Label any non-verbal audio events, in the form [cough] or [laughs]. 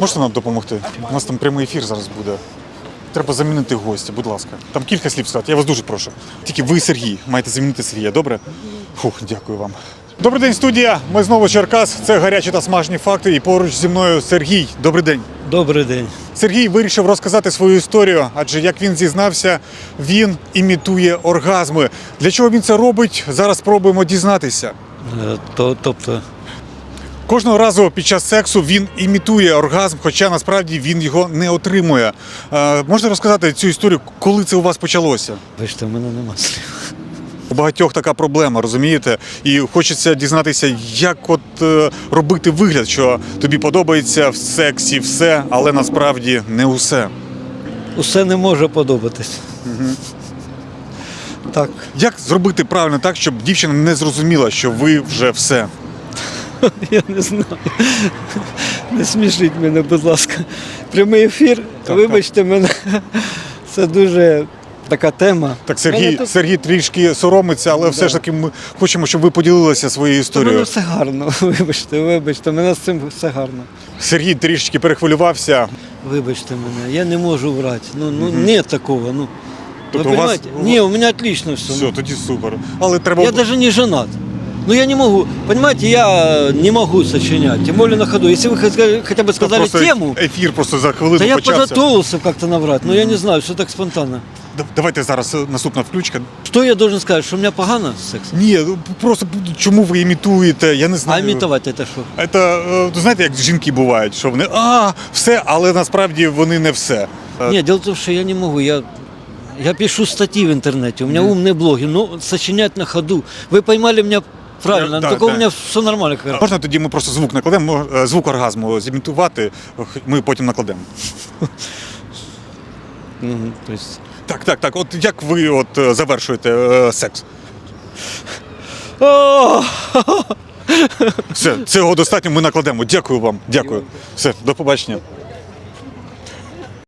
Можете нам допомогти? У нас там прямий ефір зараз буде. Треба замінити гостя, будь ласка. Там кілька слів сказати, я вас дуже прошу. Тільки ви, Сергій, маєте замінити Сергія, добре? Фух, дякую вам. Добрий день, студія. Ми знову Черкас. Це гарячі та смажні факти. І поруч зі мною Сергій. Добрий день. Добрий день. Сергій вирішив розказати свою історію, адже як він зізнався, він імітує оргазми. Для чого він це робить? Зараз спробуємо дізнатися. Е, То, тобто, Кожного разу під час сексу він імітує оргазм, хоча насправді він його не отримує. Е, можете розказати цю історію, коли це у вас почалося? бачите, в мене нема слів. У багатьох така проблема, розумієте? І хочеться дізнатися, як от е, робити вигляд, що тобі подобається в сексі все, але насправді не усе. Усе не може подобатись. Так, Як зробити правильно так, щоб дівчина не зрозуміла, що ви вже все? [laughs] я не знаю. Не смішіть мене, будь ласка. Прямий ефір, Так, вибачте мене. Це дуже така тема. Так, Сергій, тут- Сергій трішки соромиться, але все ж таки ми хочемо, щоб ви поділилися своєю в мене історією. все гарно. [laughs] Вибачте, вибачте, мене з цим все гарно. Сергій трішки перехвилювався. Вибачте мене, я не можу врати. Ну, ну нет такого. Ну, Тобто у вас-? Не, у меня отлично все. Все, тоді супер. Але треба. Я даже не женат. Ну я не могу, понимаете, я не могу сочинять, тем более на ходу. Если вы хотя- хотя бы Та сказали просто тему, Ефір просто за хвилину то я почався. подготовился как-то наврать, но я не знаю, что так спонтанно. Д- Давайте зараз е, наступна включка. Что я должен сказать, что у меня погано секс? Ні, ну, просто чому ви імітуєте? Я не А знаю. имитовать это что? Це, е, знаєте, як жінки бувають, що вони а, все, але насправді вони не все. Е, Нет, дело в том, что я не могу, я, я пишу статьи в интернете, у меня умные блоги, но сочинять на ходу. Вы поймали меня правильно, Да, да. у меня все нормально. как. Можна тоді ми просто звук накладемо, е, звук оргазму зімітувати, ми потім накладемо. [laughs] То есть... Так, так, так. От як ви от е, завершуєте е, секс? [laughs] Все, цього достатньо, ми накладемо. Дякую вам. Дякую. Все, до побачення.